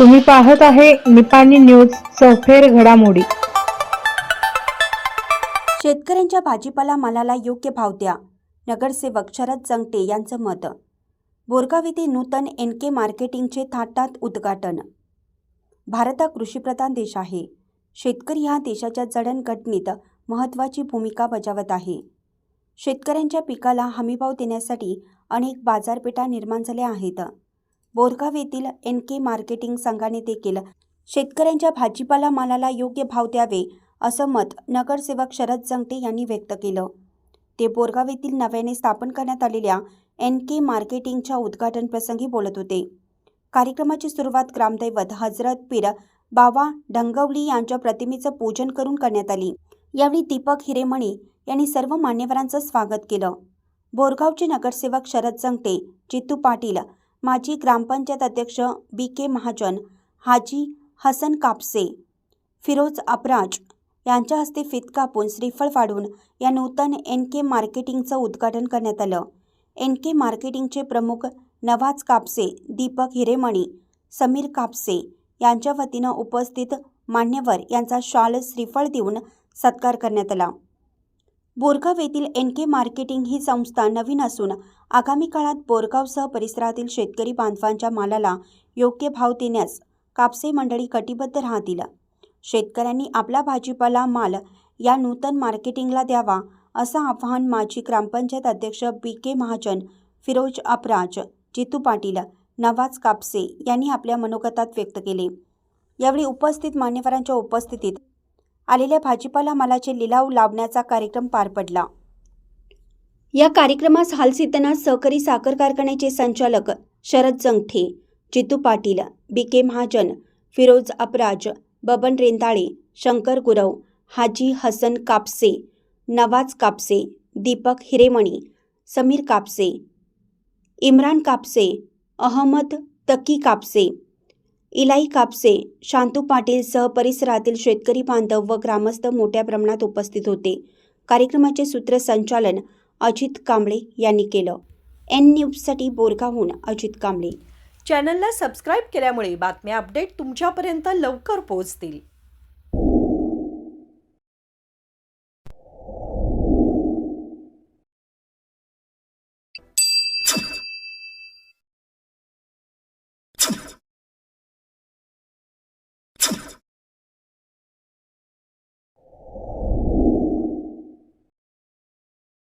तुम्ही पाहत आहे निपाणी न्यूज सफेर घडामोडी. शेतकऱ्यांच्या भाजीपाला मालाला योग्य भाव द्या नगरसेवक शरद जंगटे यांचं मत. बोरगाव येथे नूतन एन के मार्केटिंगचे थाटात उद्घाटन. भारत हा कृषीप्रधान देश आहे. शेतकरी हा देशाच्या जडणघटनेत महत्त्वाची भूमिका बजावत आहे. शेतकऱ्यांच्या पिकाला हमीभाव देण्यासाठी अनेक बाजारपेठा निर्माण झाल्या आहेत. बोरगाव येथील एन के मार्केटिंग संघाने देखील शेतकऱ्यांच्या भाजीपाला मालाला योग्य भाव द्यावे असं मत नगरसेवक शरद जंगटे यांनी व्यक्त केलं. ते बोरगाव येथील नव्याने स्थापन करण्यात आलेल्या एन के मार्केटिंगच्या उद्घाटन प्रसंगी बोलत होते. कार्यक्रमाची सुरुवात ग्रामदैवत हजरत पीर बावा ढंगवली यांच्या प्रतिमेचं पूजन करून करण्यात आली. यावेळी दीपक हिरेमणी यांनी सर्व मान्यवरांचं स्वागत केलं. बोरगावचे नगरसेवक शरद जंगटे जितू पाटील माजी ग्रामपंचायत अध्यक्ष बी के महाजन हाजी हसन कापसे फिरोज अपराज यांच्या हस्ते फित कापून श्रीफळ फाडून या नूतन एन के मार्केटिंगचं उद्घाटन करण्यात आलं. एन के मार्केटिंगचे प्रमुख नवाज कापसे दीपक हिरेमणी समीर कापसे यांच्या वतीनं उपस्थित मान्यवर यांचा शाल श्रीफळ देऊन सत्कार करण्यात आला. बोरगाव येथील एन के मार्केटिंग ही संस्था नवीन असून आगामी काळात बोरगावसह परिसरातील शेतकरी बांधवांच्या मालाला योग्य भाव देण्यास कापसे मंडळी कटिबद्ध राहतील. शेतकऱ्यांनी आपला भाजीपाला माल या नूतन मार्केटिंगला द्यावा असं आवाहन माजी ग्रामपंचायत अध्यक्ष बी के महाजन फिरोज अपराज जितू पाटील नवाज कापसे यांनी आपल्या मनोगतात व्यक्त केले. यावेळी उपस्थित मान्यवरांच्या उपस्थितीत आलेल्या भाजीपाला मालाचे लिलाव लावण्याचा कार्यक्रम पार पडला. या कार्यक्रमास हालसिद्धनाथ सहकारी साखर कारखान्याचे संचालक शरद जंगठे जितू पाटील बी के महाजन फिरोज अपराज बबन रेंदाळे शंकर गुरव हाजी हसन कापसे नवाज कापसे दीपक हिरेमणी समीर कापसे इम्रान कापसे अहमद तकी कापसे इलाई कापसे शांतू पाटील सह परिसरातील शेतकरी बांधव व ग्रामस्थ मोठ्या प्रमाणात उपस्थित होते. कार्यक्रमाचे सूत्रसंचालन अजित कांबळे यांनी केलं. एन न्यूजसाठी बोरगावहून अजित कांबळे. चॅनलला सबस्क्राईब केल्यामुळे बातम्या अपडेट तुमच्यापर्यंत लवकर पोहोचतील.